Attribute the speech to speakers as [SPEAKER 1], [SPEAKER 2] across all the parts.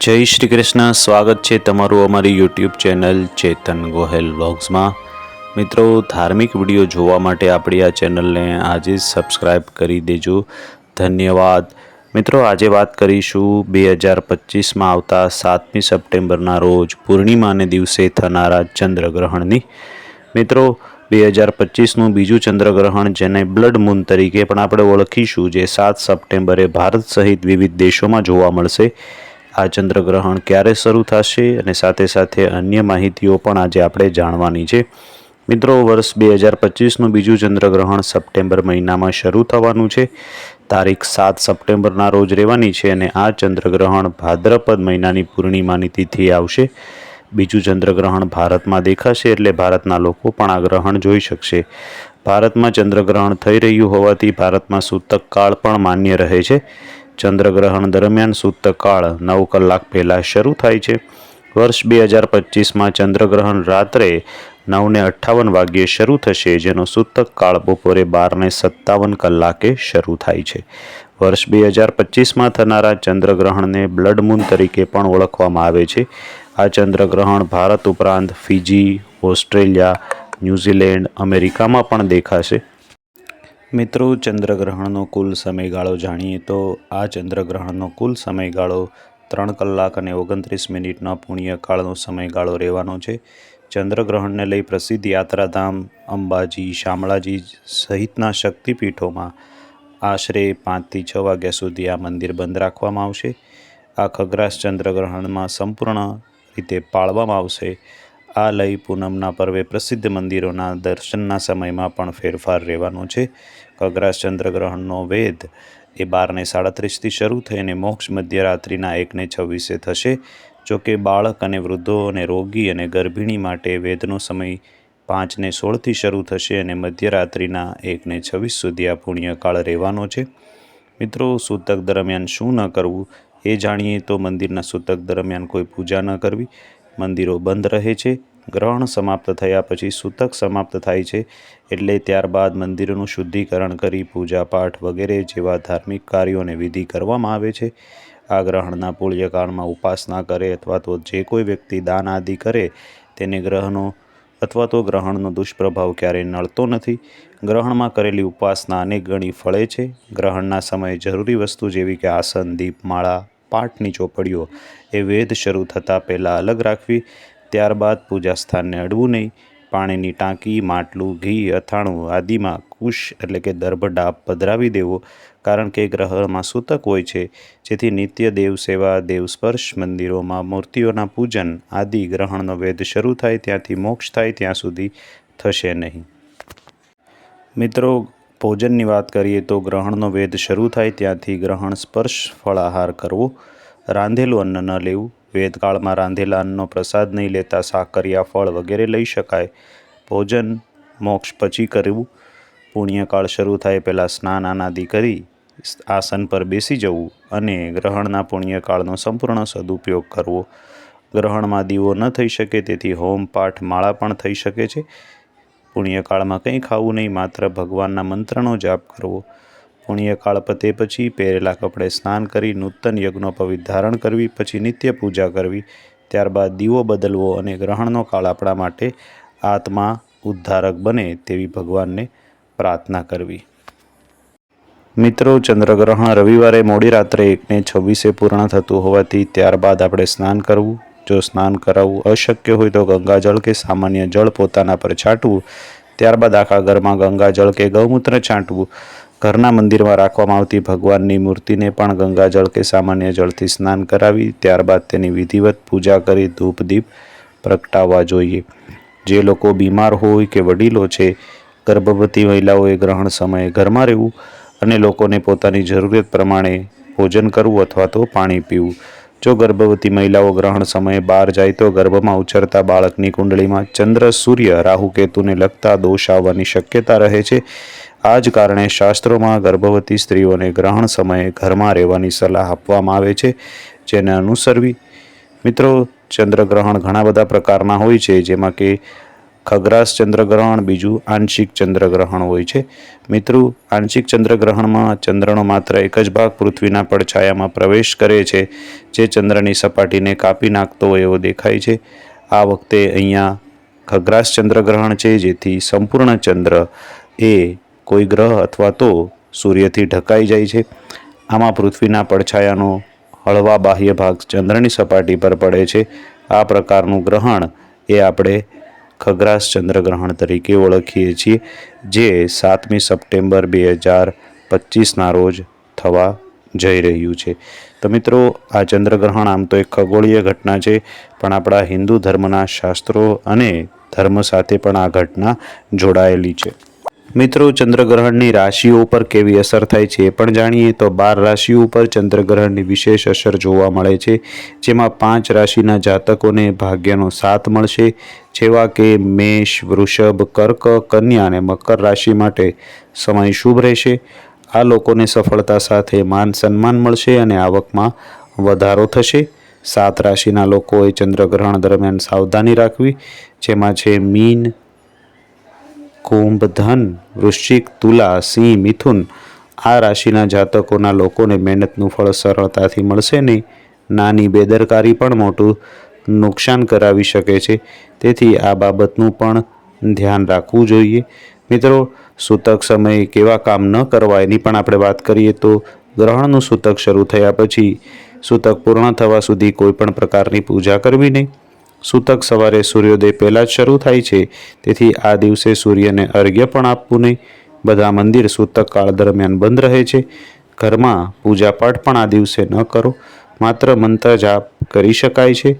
[SPEAKER 1] જય શ્રી કૃષ્ણ. સ્વાગત છે તમારું અમારી યુટ્યુબ ચેનલ ચેતન ગોહેલ વ્લોગ્સમાં. મિત્રો, ધાર્મિક વીડિયો જોવા માટે આપણી આ ચેનલને આજે સબસ્ક્રાઈબ કરી દેજો. ધન્યવાદ. મિત્રો, આજે વાત કરીશું બે હજાર પચીસમાં આવતા સાતમી સપ્ટેમ્બરના રોજ પૂર્ણિમાને દિવસે થનારા ચંદ્રગ્રહણની. મિત્રો, બે હજાર પચીસનું બીજું ચંદ્રગ્રહણ જેને બ્લડ મૂન તરીકે પણ આપણે ઓળખીશું, જે સાત સપ્ટેમ્બરે ભારત સહિત વિવિધ દેશોમાં જોવા મળશે. આ ચંદ્રગ્રહણ ક્યારે શરૂ થશે અને સાથે સાથે અન્ય માહિતીઓ પણ આજે આપણે જાણવાની છે. મિત્રો, વર્ષ બે હજાર પચીસનું બીજું ચંદ્રગ્રહણ સપ્ટેમ્બર મહિનામાં શરૂ થવાનું છે. તારીખ સાત સપ્ટેમ્બરના રોજ રહેવાની છે અને આ ચંદ્રગ્રહણ ભાદ્રપદ મહિનાની પૂર્ણિમાની તિથિ આવશે. બીજું ચંદ્રગ્રહણ ભારતમાં દેખાશે એટલે ભારતના લોકો પણ આ ગ્રહણ જોઈ શકશે. ભારતમાં ચંદ્રગ્રહણ થઈ રહ્યું હોવાથી ભારતમાં સૂતક કાળ પણ માન્ય રહે છે. ચંદ્રગ્રહણ દરમિયાન સૂતક કાળ નવ કલાક પહેલાં શરૂ થાય છે. વર્ષ બે હજાર પચીસમાં ચંદ્રગ્રહણ રાત્રે નવને અઠ્ઠાવન વાગ્યે શરૂ થશે, જેનો સૂતક કાળ બપોરે બારને સત્તાવન કલાકે શરૂ થાય છે. વર્ષ બે હજાર પચીસમાં થનારા ચંદ્રગ્રહણને બ્લડ મૂન તરીકે પણ ઓળખવામાં આવે છે. આ ચંદ્રગ્રહણ ભારત ઉપરાંત ફિજી, ઓસ્ટ્રેલિયા, ન્યૂઝીલેન્ડ, અમેરિકામાં પણ દેખાશે. મિત્રો, ચંદ્રગ્રહણનો કુલ સમયગાળો જાણીએ તો આ ચંદ્રગ્રહણનો કુલ સમયગાળો ત્રણ કલાક અને ઓગણત્રીસ મિનિટનો પુણ્યકાળનો સમયગાળો રહેવાનો છે. ચંદ્રગ્રહણને લઈ પ્રસિદ્ધ યાત્રાધામ અંબાજી, શામળાજી સહિતના શક્તિપીઠોમાં આશરે પાંચથી છ વાગ્યા સુધી આ મંદિર બંધ રાખવામાં આવશે. આ ખગ્રાસ ચંદ્રગ્રહણમાં સંપૂર્ણ રીતે પાળવામાં આવશે. આ લઈ પૂનમના પર્વે પ્રસિદ્ધ મંદિરોના દર્શનના સમયમાં પણ ફેરફાર રહેવાનો છે. કગરાસ ચંદ્રગ્રહણનો વેદ એ બારને સાડત્રીસથી શરૂ થઈને મોક્ષ મધ્યરાત્રિના એકને છવ્વીસે થશે. જોકે બાળક અને વૃદ્ધો અને રોગી અને ગર્ભિણી માટે વેદનો સમય પાંચને સોળથી શરૂ થશે અને મધ્યરાત્રિના એકને છવ્વીસ સુધી આ પુણ્યકાળ રહેવાનો છે. મિત્રો, સૂતક દરમિયાન શું ન કરવું એ જાણીએ તો મંદિરના સૂતક દરમિયાન કોઈ પૂજા ન કરવી. મંદિરો બંધ રહે છે. ગ્રહણ સમાપ્ત થયા પછી સૂતક સમાપ્ત થાય છે. એટલે ત્યારબાદ મંદિરોનું શુદ્ધિકરણ કરી પૂજાપાઠ વગેરે જેવા ધાર્મિક કાર્યોને વિધિ કરવામાં આવે છે. આ ગ્રહણના પુણ્યકાળમાં ઉપાસના કરે અથવા તો જે કોઈ વ્યક્તિ દાન આદિ કરે તેને ગ્રહનો અથવા તો ગ્રહણનો દુષ્પ્રભાવ ક્યારેય નડતો નથી. ગ્રહણમાં કરેલી ઉપાસના અનેક ગણી ફળે છે. ગ્રહણના સમયે જરૂરી વસ્તુ જેવી કે આસન દીપમાળા પાઠની ચોપડીઓ એ વેદ શરૂ થતાં પહેલાં અલગ રાખવી, ત્યારબાદ પૂજા સ્થાનને અડવું નહીં. પાણીની ટાંકી, માટલું, ઘી, અથાણું આદિમાં કુશ એટલે કે દર્ભડાપ પધરાવી દેવો, કારણ કે ગ્રહમાં સૂતક હોય છે. જેથી નિત્ય દેવ સેવા, દેવ સ્પર્શ, મંદિરોમાં મૂર્તિઓના પૂજન આદિ ગ્રહણનો વેદ શરૂ થાય, ત્યાંથી મોક્ષ થાય, ત્યાં સુધી થશે નહીં. મિત્રો ભોજનની વાત કરીએ તો ગ્રહણનો વેદ શરૂ થાય ત્યાંથી ગ્રહણ સ્પર્શ ફળાહાર કરવો, રાંધેલું અન્ન ન લેવું, વેદકાળમાં રાંધેલા અન્નનો પ્રસાદ નહીં લેતા સાકરિયા ફળ વગેરે લઈ શકાય, ભોજન, મોક્ષ પછી કરવું, પુણ્યકાળ શરૂ થાય પહેલાં સ્નાન આનાદિ કરી, આસન પર બેસી જવું અને ગ્રહણના પુણ્યકાળનો સંપૂર્ણ સદુપયોગ કરવો. ગ્રહણમાં દીવો ન થઈ શકે તેથી હોમ પાઠ માળા પણ થઈ શકે છે. પુણ્યકાળમાં કંઈ ખાવું નહીં, માત્ર ભગવાનના મંત્રનો જાપ કરવો. પુણ્યકાળ પતે પછી પહેરેલા કપડે સ્નાન કરી, નૂતન યજ્ઞોપવિત ધારણ કરવી, પછી નિત્ય પૂજા કરવી. ત્યારબાદ દીવો બદલવો અને ગ્રહણનો કાળ આપણા માટે આત્મા ઉદ્ધારક બને તેવી ભગવાનને પ્રાર્થના કરવી. મિત્રો, ચંદ્રગ્રહણ રવિવારે મોડી રાત્રે એકને છવ્વીસે પૂર્ણ થતું હોવાથી ત્યારબાદ આપણે સ્નાન કરવું. જો સ્નાન કરાવવું અશક્ય હોય તો ગંગાજળ કે સામાન્ય જળ પોતાના પર છાંટવું. ત્યારબાદ આખા ઘરમાં ગંગાજળ કે ગૌમૂત્ર છાંટવું. ઘરના મંદિરમાં રાખવામાં આવતી ભગવાનની મૂર્તિને પણ ગંગાજળ કે સામાન્ય જળથી સ્નાન કરાવી, ત્યારબાદ તેની વિધિવત પૂજા કરી ધૂપ, દીપ પ્રગટાવવા જોઈએ. જે લોકો બીમાર હોય કે વડીલો છે, ગર્ભવતી મહિલાઓએ ગ્રહણ સમયે ઘરમાં રહેવું અને લોકોને પોતાની જરૂરિયાત પ્રમાણે ભોજન કરવું અથવા તો પાણી પીવું. જો ગર્ભવતી મહિલાઓ ગ્રહણ સમયે બહાર જાય તો ગર્ભમાં ઉછરતા બાળકની કુંડળીમાં ચંદ્ર, સૂર્ય, રાહુ કેતુને લગતા દોષ આવવાની શક્યતા રહે છે. આ જ કારણે શાસ્ત્રોમાં ગર્ભવતી સ્ત્રીઓને ગ્રહણ સમયે ઘરમાં રહેવાની સલાહ આપવામાં આવે છે, જેને અનુસરવી. મિત્રો ચંદ્રગ્રહણ ઘણા બધા પ્રકારના હોય છે, જેમાં કે ખગ્રાસ ચંદ્રગ્રહણ, બીજું આંશિક ચંદ્રગ્રહણ હોય છે. મિત્રો, આંશિક ચંદ્રગ્રહણમાં ચંદ્રનો માત્ર એક જ ભાગ પૃથ્વીના પડછાયામાં પ્રવેશ કરે છે, જે ચંદ્રની સપાટીને કાપી નાખતો હોય એવો દેખાય છે. આ વખતે અહીંયા ખગ્રાસ ચંદ્રગ્રહણ છે, જેથી સંપૂર્ણ ચંદ્ર એ કોઈ ગ્રહ અથવા તો સૂર્યથી ઢકાઈ જાય છે. આમાં પૃથ્વીના પડછાયાનો હળવા બાહ્ય ભાગ ચંદ્રની સપાટી પર પડે છે. આ પ્રકારનું ગ્રહણ એ આપણે ખગ્રાસ ચંદ્રગ્રહણ તરીકે ઓળખીએ છીએ, જે સાતમી સપ્ટેમ્બર બે હજાર પચીસના રોજ થવા જઈ રહ્યું છે. તો મિત્રો, આ ચંદ્રગ્રહણ આમ તો એક ખગોળીય ઘટના છે, પણ આપણા હિન્દુ ધર્મના શાસ્ત્રો અને ધર્મ સાથે પણ આ ઘટના જોડાયેલી છે. મિત્રો, ચંદ્રગ્રહણની રાશિઓ ઉપર કેવી અસર થાય છે એ પણ જાણીએ તો બાર રાશિઓ ઉપર ચંદ્રગ્રહણની વિશેષ અસર જોવા મળે છે, જેમાં પાંચ રાશિના જાતકોને ભાગ્યનો સાથ મળશે, જેવા કે મેષ, વૃષભ, કર્ક, કન્યા અને મકર રાશિ માટે સમય શુભ રહેશે. આ લોકોને સફળતા સાથે માન સન્માન મળશે અને આવકમાં વધારો થશે. સાત રાશિના લોકોએ ચંદ્રગ્રહણ દરમિયાન સાવધાની રાખવી, જેમાં છે મીન કુંભ ધન વૃશ્ચિક, તુલા, સિંહ, મિથુન આ રાશિના જાતકોના લોકોને મહેનતનું ફળ સરળતાથી મળશે નહીં. નાની બેદરકારી પણ મોટું નુકસાન કરાવી શકે છે. તેથી આ બાબતનું પણ ધ્યાન રાખવું જોઈએ. મિત્રો, સૂતક સમયે કેવા કામ ન કરવા એની પણ આપણે વાત કરીએ તો ગ્રહણનું સૂતક શરૂ થયા પછી સૂતક પૂર્ણ થવા સુધી કોઈ પણ પ્રકારની પૂજા કરવી નહીં. સૂતક સવારે સૂર્યોદય પહેલાં જ શરૂ થાય છે, તેથી આ દિવસે સૂર્યને અર્ઘ્ય પણ આપવું નહીં. બધા મંદિર સૂતક કાળ દરમિયાન બંધ રહે છે. ઘરમાં પૂજાપાઠ પણ આ દિવસે ન કરો. માત્ર મંત્ર જાપ કરી શકાય છે.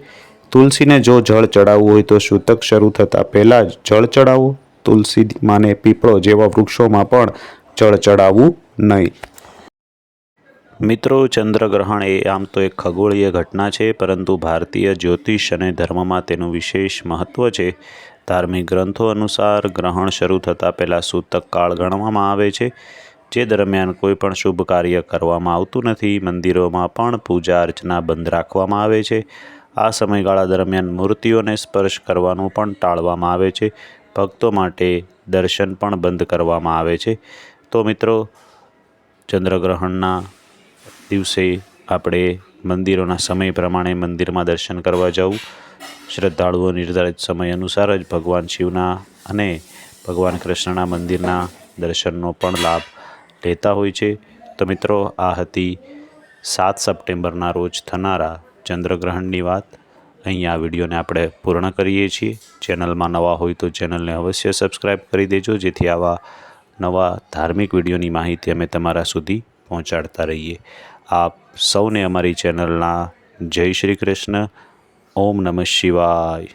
[SPEAKER 1] તુલસીને જો જળ ચડાવવું હોય તો સૂતક શરૂ થતાં પહેલાં જ જળ ચડાવો. તુલસી માને પીપળો જેવા વૃક્ષોમાં પણ જળ ચડાવવું નહીં. મિત્રો, ચંદ્રગ્રહણ એ આમ તો એક ખગોળીય ઘટના છે, પરંતુ ભારતીય જ્યોતિષ અને ધર્મમાં તેનું વિશેષ મહત્ત્વ છે. ધાર્મિક ગ્રંથો અનુસાર ગ્રહણ શરૂ થતાં પહેલાં સૂતક કાળ ગણવામાં આવે છે, જે દરમિયાન કોઈ પણ શુભ કાર્ય કરવામાં આવતું નથી. મંદિરોમાં પણ પૂજા અર્ચના બંધ રાખવામાં આવે છે. આ સમયગાળા દરમિયાન મૂર્તિઓને સ્પર્શ કરવાનું પણ ટાળવામાં આવે છે. ભક્તો માટે દર્શન પણ બંધ કરવામાં આવે છે. તો મિત્રો, ચંદ્રગ્રહણના દિવસે આપણે મંદિરોના સમય પ્રમાણે મંદિરમાં દર્શન કરવા જવું શ્રદ્ધાળુઓ નિર્ધારિત સમય અનુસાર જ ભગવાન શિવના અને ભગવાન કૃષ્ણના મંદિરના દર્શનનો પણ લાભ લેતા હોય છે. તો મિત્રો, આ હતી સાત સપ્ટેમ્બરના રોજ થનારા ચંદ્રગ્રહણની વાત. અહીં આ વિડીયોને આપણે પૂર્ણ કરીએ છીએ. ચેનલમાં નવા હોય તો ચેનલને અવશ્ય સબસ્ક્રાઈબ કરી દેજો, જેથી આવા નવા ધાર્મિક વિડીયોની માહિતી અમે તમારા સુધી પહોંચાડતા રહીએ. આપ સૌને અમારી ચેનલના જય શ્રી કૃષ્ણ. ઓમ નમઃ શિવાય.